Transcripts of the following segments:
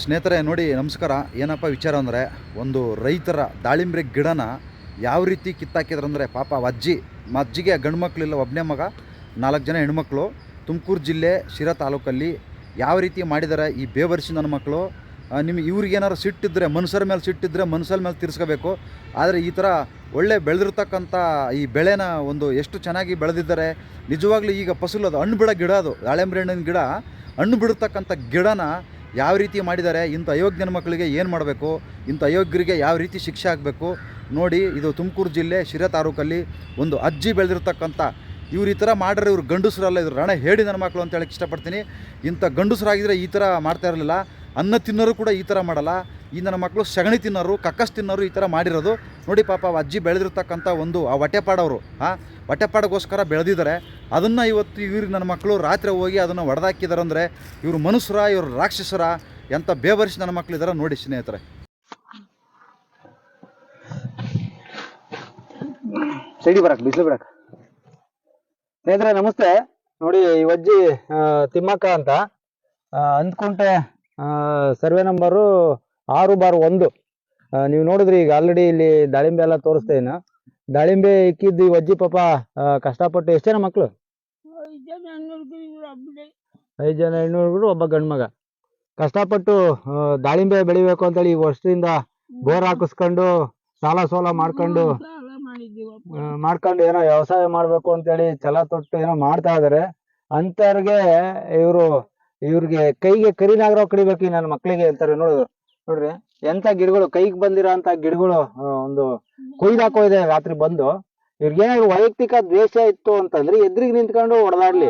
ಸ್ನೇಹಿತರೆ, ನೋಡಿ, ನಮಸ್ಕಾರ. ಏನಪ್ಪ ವಿಚಾರ ಅಂದರೆ, ಒಂದು ರೈತರ ದಾಳಿಂಬ್ರೆ ಗಿಡನ ಯಾವ ರೀತಿ ಕಿತ್ತಾಕಿದ್ರು ಅಂದರೆ, ಪಾಪ ಅಜ್ಜಿ ಅಜ್ಜಿಗೆ ಗಂಡು ಮಕ್ಕಳಿಲ್ಲ ಒಬ್ಬನೇ ಮಗ, ನಾಲ್ಕು ಜನ ಹೆಣ್ಮಕ್ಳು, ತುಮಕೂರು ಜಿಲ್ಲೆ, ಶಿರಾ ತಾಲೂಕಲ್ಲಿ ಯಾವ ರೀತಿ ಮಾಡಿದ್ದಾರೆ ಈ ಬೇವರ್ಸಿ ನನ್ನ ಮಕ್ಕಳು ನಿಮಗೆ ಇವ್ರಿಗೇನಾರು ಸಿಟ್ಟಿದ್ರೆ, ಮನುಷ್ಯರ ಮೇಲೆ ಸಿಟ್ಟಿದ್ರೆ, ಮನುಷ್ಯರ ಮೇಲೆ ತೀರಿಸ್ಕೋಬೇಕು. ಆದರೆ ಈ ಥರ ಒಳ್ಳೆ ಬೆಳೆದಿರ್ತಕ್ಕಂಥ ಈ ಬೆಳೆನ ಒಂದು ಎಷ್ಟು ಚೆನ್ನಾಗಿ ಬೆಳೆದಿದ್ದಾರೆ, ನಿಜವಾಗ್ಲೂ ಈಗ ಫಸಲು ಅದು ಹಣ್ಣು ಬಿಡೋ ಗಿಡ ಅದು, ದಾಳಿಂಬ್ರೆ ಹಣ್ಣಿನ ಗಿಡ, ಹಣ್ಣು ಬಿಡತಕ್ಕಂಥ ಗಿಡನ ಯಾವ ರೀತಿ ಮಾಡಿದ್ದಾರೆ, ಇಂಥ ಅಯೋಗ್ಯನ ಮಕ್ಕಳಿಗೆ ಏನು ಮಾಡಬೇಕು, ಇಂಥ ಅಯೋಗ್ಯರಿಗೆ ಯಾವ ರೀತಿ ಶಿಕ್ಷೆ ಆಗಬೇಕು ನೋಡಿ ಇದು ತುಮಕೂರು ಜಿಲ್ಲೆ ಶಿರಾ ತಾಲೂಕಲ್ಲಿ ಒಂದು ಅಜ್ಜಿ ಬೆಳೆದಿರ್ತಕ್ಕಂಥ ಇವ್ರು ಈ ಥರ ಮಾಡ್ರೆ ಇವ್ರು ಗಂಡಸರಲ್ಲ ಇದ್ರು ರಣ ಹೇಳಿ ನನ್ನ ಮಕ್ಕಳು ಅಂತ ಹೇಳಕ್ಕೆ ಇಷ್ಟಪಡ್ತೀನಿ. ಇಂಥ ಗಂಡಸರಾಗಿದ್ದರೆ ಈ ಥರ ಮಾಡ್ತಾ ಇರಲಿಲ್ಲ, ಅನ್ನ ತಿನ್ನೋರು ಕೂಡ ಈ ಥರ ಮಾಡಲ್ಲ. ಈ ನನ್ನ ಮಕ್ಕಳು ಸಗಣಿ ತಿನ್ನೋರು ಕಕ್ಕಸ್ ತಿನ್ನೋರು ಈ ಥರ ಮಾಡಿರೋದು. ನೋಡಿ ಪಾಪ ಆ ಅಜ್ಜಿ ಬೆಳೆದಿರ್ತಕ್ಕಂಥ ಒಂದು ಆ ಹೊಟ್ಟೆಪಾಡವರು ಹಾಂ? ಹೊಟ್ಟೆಪಾಡಗೋಸ್ಕರ ಬೆಳೆದಿದ್ದಾರೆ ಅದನ್ನು ಇವತ್ತು ಇವ್ರಿಗೆ ನನ್ನ ಮಕ್ಕಳು ರಾತ್ರಿ ಹೋಗಿ ಅದನ್ನು ಹೊಡೆದಾಕಿದ್ದಾರೆ ಅಂದರೆ ಇವರು ಮನುಷ್ಯರ ಇವರು ರಾಕ್ಷಸರ ಎಂಥ ಬೇಬರಿಸಿ ನನ್ನ ಮಕ್ಕಳಿದ್ದಾರೆ ನೋಡಿ ಸ್ನೇಹಿತರೆ. ಸೈಡಿ ಬರಕ್ ಬಿಸಿಲು ಬಿಡಕ್ ಸ್ನೇಹಿತರೆ ನಮಸ್ತೆ. ನೋಡಿ ಈ ಅಜ್ಜಿ ಆ, ತಿಮ್ಮಕ್ಕ ಅಂತ. ಅಂದ್ಕೊಂಡೆ ಆ, ಸರ್ವೆ ನಂಬರು ಆರು ಬಾರ್ ಒಂದು. ನೀವು ನೋಡಿದ್ರಿ ಈಗ ಆಲ್ರೆಡಿ ಇಲ್ಲಿ ದಾಳಿಂಬೆ ಎಲ್ಲ ತೋರಿಸ್ತಾ ಇನ್ನ. ದಾಳಿಂಬೆ ಇಕ್ಕಿದ್ದು ಈ ಅಜ್ಜಿ ಪಾಪ ಕಷ್ಟಪಟ್ಟು ಎಷ್ಟು ಜನ ಮಕ್ಳು? ಐದು ಜನ ಎಣ್ಣೂರು ಒಬ್ಬ ಗಂಡು ಮಗ. ಕಷ್ಟಪಟ್ಟು ದಾಳಿಂಬೆ ಬೆಳಿಬೇಕು ಅಂತೇಳಿ ಈ ವರ್ಷದಿಂದ ಬೋರ್ ಹಾಕಿಸ್ಕೊಂಡು, ಸಾಲ ಸೋಲ ಮಾಡ್ಕೊಂಡು ಮಾಡ್ಕೊಂಡು ಏನೋ ವ್ಯವಸಾಯ ಮಾಡ್ಬೇಕು ಅಂತೇಳಿ ಛಲ ತೊಟ್ಟು ಏನೋ ಮಾಡ್ತಾ ಇದಾರೆ. ಅಂತವ್ರಿಗೆ ಇವ್ರು, ಇವ್ರಿಗೆ ಕೈಗೆ ಕರಿನಾಗರ ಕಡಿಬೇಕು ನನ್ನ ಮಕ್ಳಿಗೆ ಅಂತಾರೆ ನೋಡಿದ್ರು. ನೋಡ್ರಿ ಎಂತ ಗಿಡಗಳು ಕೈಗೆ ಬಂದಿರೋ ಅಂತ ಗಿಡಗಳು ಒಂದು ಕೊಯ್ದಾಕೋ ಇದೆ ರಾತ್ರಿ ಬಂದು ಇವ್ರಿಗೆ ಏನಾದ್ರು ವೈಯಕ್ತಿಕ ದ್ವೇಷ ಇತ್ತು ಅಂತಂದ್ರೆ ಎದುರಿಗೆ ನಿಂತ್ಕೊಂಡು ಹೊಡೆದಾಡ್ಲಿ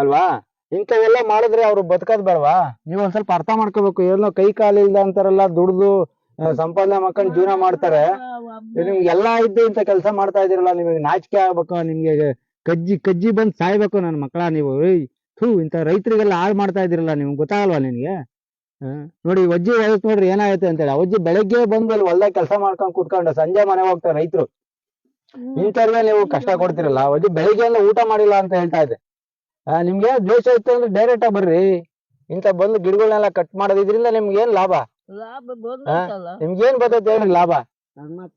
ಅಲ್ವಾ? ಇಂಥವೆಲ್ಲ ಮಾಡಿದ್ರೆ ಅವ್ರು ಬದುಕದ್ ಬೇಡವಾ? ನೀವು ಒಂದ್ ಸ್ವಲ್ಪ ಅರ್ಥ ಮಾಡ್ಕೋಬೇಕು. ಏನೋ ಕೈ ಕಾಲಿಲ್ದ ಅಂತಾರಲ್ಲ ದುಡ್ದು ಸಂಪಾದನೆ ಮಾಡ್ಕೊಂಡು ಜೀವನ ಮಾಡ್ತಾರೆ. ನಿಮ್ಗೆ ಎಲ್ಲಾ ಇದ್ದು ಇಂತ ಕೆಲಸ ಮಾಡ್ತಾ ಇದೀರಲ್ಲ ನಿಮಗೆ ನಾಚಿಕೆ ಆಗ್ಬೇಕು ನಿಮ್ಗೆ ಕಜ್ಜಿ ಕಜ್ಜಿ ಬಂದ್ ಸಾಯ್ಬೇಕು ನನ್ನ ಮಕ್ಕಳ ನೀವು. ಥೂ ಇಂತ ರೈತರಿಗೆಲ್ಲ ಹಾಳು ಮಾಡ್ತಾ ಇದೀರಲ್ಲ ನಿಮ್ಗೆ ಗೊತ್ತಾಗಲ್ವಾ ನಿನ್ಗೆ? ನೋಡಿ ಈ ಅಜ್ಜಿ ವಯಸ್ಸು ನೋಡ್ರಿ ಏನಾಗುತ್ತೆ ಅಂತೇಳಿ. ಹೇಳಿ ಅಜ್ಜಿ ಬೆಳಗ್ಗೆ ಬಂದು ಅಲ್ಲಿ ಹೊಲ್ದಾಗ ಕೆಲಸ ಮಾಡ್ಕೊಂಡು ಕುತ್ಕೊಂಡು ಸಂಜೆ ಮನೆ ಹೋಗ್ತಾರೆ ರೈತರು. ಇಂಥವ್ರಿಗೆ ನೀವು ಕಷ್ಟ ಕೊಡ್ತಿರಲ್ಲ. ಆ ಅಜ್ಜಿ ಬೆಳಿಗ್ಗೆ ಎಲ್ಲ ಊಟ ಮಾಡಿಲ್ಲ ಅಂತ ಹೇಳ್ತಾ ಇದೆ ಆ, ನಿಮ್ಗೆ ದ್ವೇಷ ಇತ್ತು ಅಂದ್ರೆ ಡೈರೆಕ್ಟ್ ಆಗಿ ಬರ್ರಿ. ಇಂಥ ಬಂದು ಗಿಡಗಳನ್ನೆಲ್ಲ ಕಟ್ ಮಾಡೋದಿದ್ರಿಂದ ನಿಮ್ಗೆ ಏನ್ ಲಾಭ? ನಿಮ್ಗೆ ಏನ್ ಬರ್ತೈತೆ ಹೇಳ್ರಿ ಲಾಭ?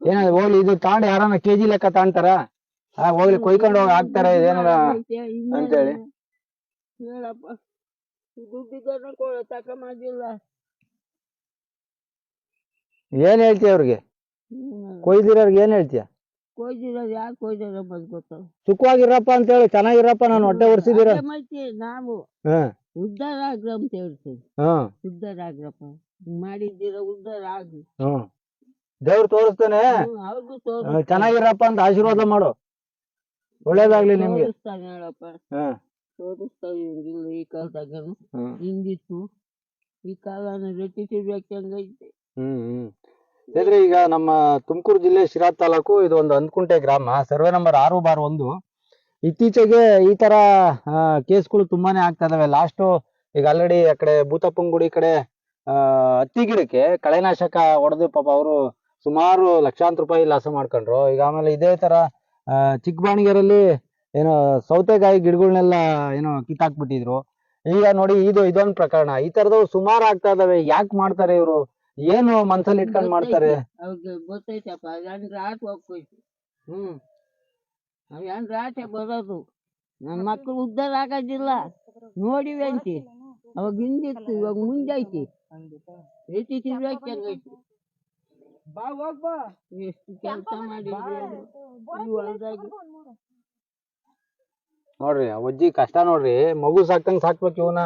ಏನ ಹೋಗ್ಲಿ ಇದು ತಾಂಡ ಯಾರನ್ನ ಕೆಜಿ ಲೆಕ್ಕ ತಾಂತಾರ ಹೋಗ್ಲಿ ಕೊಯ್ಕೊಂಡು ಹೋಗಿ ಹಾಕ್ತಾರ ಏನಾರ ಅಂತ ಹೇಳಿ ಅಂತೇಳಿ. ಕೊಡ ತಕೊಂಬಂದಿಲ್ಲ ಏನ್ ಹೇಳ್ತೀಯ ಅವ್ರಿಗೆ? ಕೊಯ್ದಿರೋರ್ಗೆ ಏನ್ ಹೇಳ್ತೀಯ? ಕೊಯ್ದಿರೋದು ಯಾರು ಕೊಯ್ದಿರೋ ಬಂದ್ ಗೊತ್ತಲ್ಲ. ಸುಖವಾಗಿರಪ್ಪ ಅಂತ ಹೇಳಿ ಚೆನ್ನಾಗಿರಪ್ಪ ನಾನು ಹೊಟ್ಟೆ ಅದೇ ಮತ್ತೆ ನಾವು ಹ್ಮ್ ಉದ್ಧಾರ ಆಗ್ರ ಅಂತ ಹೇಳ್ತೀವಿ. ಹ್ಮ್ ಉದ್ಧಾರ ಆಗ್ರಪ್ಪ ಮಾಡಿದ್ದೀರ ಉದ್ಧಾರ ಆಗ್ಲಿ. ಹ್ಮ್. ದೇವ್ರು ತೋರಿಸ್ತಾನೆ. ಹ್ಮ್, ಅವ್ರಿಗೂ ಹ್ಮ್, ಚೆನ್ನಾಗಿರಪ್ಪ ಅಂತ ಆಶೀರ್ವಾದ ಮಾಡು. ಒಳ್ಳೇದಾಗ್ಲಿ ನಿಮ್ಗೆ. ತೋರಿಸ್ತಾನೆ ಹೇಳಪ್ಪ. ಹ್ಮ್ ತೋರಿಸ್ತಾವೆ ಇವ್ರಿಗಿಲ್ಲ ಈ ಕಾಲದಾಗನು ಹ್ಮ್ ಹಿಂಗಿತ್ತು ಈ ಕಾಲನ ರಚಿಸಬೇಕಂಗೈತೆ ಹ್ಮ್ ಹ್ಮ್ ಈಗ ನಮ್ಮ ತುಮಕೂರು ಜಿಲ್ಲೆ ಶಿರಾ ತಾಲೂಕು ಇದು ಒಂದು ಅಂದ್ಕುಂಟೆ ಗ್ರಾಮ ಸರ್ವೆ ನಂಬರ್ ಆರು ಬಾರ್ ಒಂದು. ಇತ್ತೀಚೆಗೆ ಈ ತರ ಆ, ಕೇಸ್ಗಳು ತುಂಬಾನೇ ಆಗ್ತಾ ಇದಾವೆ. ಲಾಸ್ಟ್ ಈಗ ಆಲ್ರೆಡಿ ಆ ಕಡೆ ಭೂತಪ್ಪಂಗುಡಿ ಕಡೆ ಆ ಹತ್ತಿ ಗಿಡಕ್ಕೆ ಕಳೆನಾಶಕ ಹೊಡೆದು ಪಾಪ ಅವರು ಸುಮಾರು ಲಕ್ಷಾಂತರ ರೂಪಾಯಿ ಲಾಸ ಮಾಡ್ಕೊಂಡ್ರು. ಈಗ ಆಮೇಲೆ ಇದೇ ತರ ಆ, ಚಿಕ್ಕಬಾಣಿಗೆರಲ್ಲಿ ಏನೋ ಸೌತೆಕಾಯಿ ಗಿಡಗಳನ್ನೆಲ್ಲ ಏನೋ ಕಿತ್ತಾಕ್ಬಿಟ್ಟಿದ್ರು. ಈಗ ನೋಡಿ ಇದು ಇದೊಂದು ಪ್ರಕರಣ. ಈ ತರದವು ಸುಮಾರು ಆಗ್ತಾ ಇದಾವೆ. ಯಾಕೆ ಮಾಡ್ತಾರೆ ಇವರು? ಏನು ಮನ್ಸಲ್ಲಿ ಇಟ್ಕೊಂಡ್ ಮಾಡ್ತಾರೆ? ಹೌದು ಗೊತ್ತೈತಪ್ಪ. ಹೆಂಗ್ ರಾಟ್ ಹೋಗ್ತೈತಿ ಹ್ಮ್. ಅವ್ ಹೆಂಗ್ ರಾಟೆ ಬರೋದು? ನನ್ ಮಕ್ಳು ಉದ್ದಾರ ಆಗೋದಿಲ್ಲ. ನೋಡಿವಿ ಅಂತಿ ಅವಾಗ ಹಿಂದಿತ್ತು ಇವಾಗ ಮುಂದೈತಿ ಐತಿ ತಿರ್ಬೇಕಂಗೈತಿ ಬಾ ಹೋಗ್ ಬಾ. ಎಷ್ಟು ಕೆಲಸ ಮಾಡಿದ್ರು. ನೋಡ್ರಿ ಅಜ್ಜಿ ಕಷ್ಟ ನೋಡ್ರಿ ಮಗು ಸಾಕ್ತಂಗ್ ಸಾಕ್ಬೇಕು ಇವನ.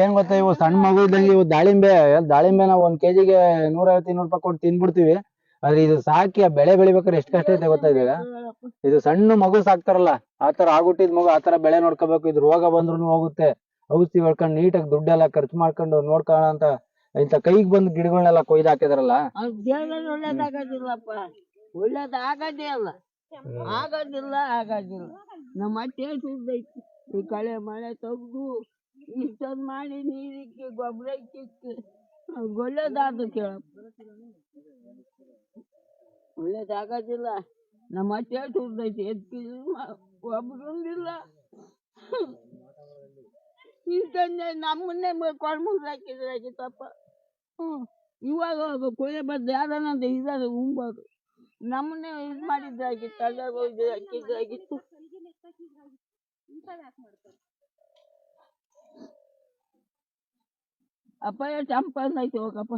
ಏನ್ ಗೊತ್ತಾ ಇವು ಸಣ್ಣ ಮಗು ಇದ್ದಂಗೆ ಇವು ದಾಳಿಂಬೆ ದಾಳಿಂಬೆನ ಒಂದ್ ಕೆಜಿಗೆ ನೂರೈವತ್ತು ಇನ್ನೂರು ರೂಪಾಯಿ ಕೊಟ್ಟು ತಿನ್ಬಿಡ್ತೀವಿ. ಆದ್ರೆ ಇದು ಸಾಕಿ ಆ ಬೆಳೆ ಬೆಳಿಬೇಕಾದ್ರೆ ಎಷ್ಟು ಕಷ್ಟ ಐತೆ ಗೊತ್ತಾ ಇದೀಗ? ಇದು ಸಣ್ಣ ಮಗು ಸಾಕ್ತಾರಲ್ಲ ಆತರ ಆಗ್ಬಿಟ್ಟಿದ್ ಮಗು ಆತರ ಬೆಳೆ ನೋಡ್ಕೋಬೇಕು ಇದು ರೋಗ ಬಂದ್ರು ಹೋಗುತ್ತೆ. ಔಷಧಿ ಹೊಡ್ಕೊಂಡು ನೀಟಾಗಿ ದುಡ್ಡೆಲ್ಲ ಖರ್ಚು ಮಾಡ್ಕೊಂಡು ನೋಡ್ಕೋಣ ಅಂತ ಇಂತ ಕೈಗ್ ಬಂದ್ ಗಿಡಗಳನ್ನೆಲ್ಲ ಕೊಯ್ದು ಹಾಕಿದ್ರಲ್ಲ. ಒಳ್ಳೇದಾಗೋದಿಲ್ಲಪ್ಪ ಒಳ್ಳೇದ್ ಅಲ್ಲ. ಆಗೋದಿಲ್ಲ ಆಗೋದಿಲ್ಲ. ನಮ್ಮ ಹೊಟ್ಟೆ ಸುದ್ದೈತಿ ಈ ಕಳೆ ಮಳೆ ತೆಗ್ದು ಇಷ್ಟೊಂದು ಮಾಡಿ ನೀರಿಕ್ಕಿ ಗೊಬ್ಬರ ಇಕ್ಕಿಕ್ಕಿ ಅವ್ರಿಗೆ ಒಳ್ಳೇದಾದ್ರು ಕೇಳಪ್ಪ ಒಳ್ಳೇದಾಗೋದಿಲ್ಲ ನಮ್ಮ ಹೊಟ್ಟೆ ಸುದ್ದೈತಿ ಎದ್ಕಿದ್ರು ಒಬ್ರು ಇಲ್ಲ ಇಲ್ಕಂದ್ರೆ ನಮ್ಮನ್ನೇ ಕೊಳ್ಮುಗ್ದು ಹಾಕಿದ್ರಾಗಿತ್ತಪ್ಪ ಹ್ಮ್ ಇವಾಗ ಕೊಳೆ ಕೊನೆ ಬಂದು ಯಾರನ್ನಂತ ಇದಾರೆ ಉಂಬೋದು ನಮ್ಮನ್ನೇ ಇದು ಮಾಡಿದ್ರಾಗಿತ್ತು ಅಲ್ಲ ಹೋಗಿ ಹಾಕಿದ್ರಾಗಿತ್ತು ಅಪ್ಪ ಆಯ್ತು ಹೋಗಪ್ಪ.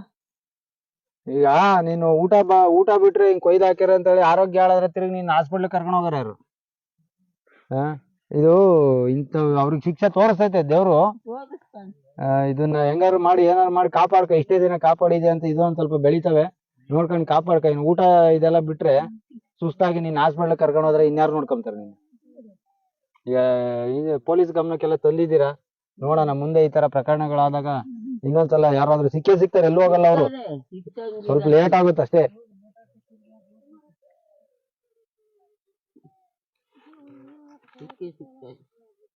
ಈಗ ನೀನು ಊಟ ಬಾ ಊಟ ಬಿಟ್ರೆ ಹಿಂಗ್ ಕೊಯ್ದು ಹಾಕ್ಯಾರ ಅಂತೇಳಿ ಆರೋಗ್ಯ ಹಾಳಾದ್ರೆ ತಿರುಗಿ ನೀನ್ ಹಾಸ್ಪಿಟ್ಲ್ ಕರ್ಕೊಂಡು ಹೋಗಾರ ಯಾರು? ಆ? ಇದು ಇಂತ ಅವ್ರಿಗೆ ಶಿಕ್ಷೆ ತೋರಿಸ್ತೈತೆ ದೇವ್ರು. ಆ, ಇದನ್ನ ಹೆಂಗಾರು ಮಾಡಿ ಏನಾರು ಮಾಡಿ ಕಾಪಾಡ್ಕ ಇಷ್ಟೇ ದಿನ ಕಾಪಾಡಿದೆ ಅಂತ ಇದೊಂದ್ ಒಂದ್ ಸ್ವಲ್ಪ ಬೆಳಿತವೆ. ನೋಡ್ಕೊಂಡು ಕಾಪಾಡ್ಕ ಇನ್ನು ಊಟ ಇದೆಲ್ಲ ಬಿಟ್ರೆ ಸುಸ್ತಾಗಿ ನೀನ್ ಹಾಸ್ಪಿಟ್ಲ್ ಕರ್ಕೊಂಡು ಹೋದ್ರೆ ಇನ್ಯಾರು ನೋಡ್ಕೊಂತಾರೆ ನೀನು ಈಗ ಪೊಲೀಸ್ ಗಮನಕ್ಕೆಲ್ಲ ತಂದಿದ್ದೀರಾ? ನೋಡೋಣ ಮುಂದೆ ಈ ತರ ಪ್ರಕರಣಗಳಾದಾಗ ಇನ್ನೊಂದ್ಸಲ ಯಾರಾದ್ರೂ ಸಿಕ್ಕೇ ಸಿಗ್ತಾರೆ ಎಲ್ಲೂ ಹೋಗಲ್ಲ ಅವರು. ಸ್ವಲ್ಪ ಲೇಟ್ ಆಗುತ್ತೆ ಅಷ್ಟೇ. ಸಿಕ್ಕೇ ಸಿಗ್ತಾರೆ.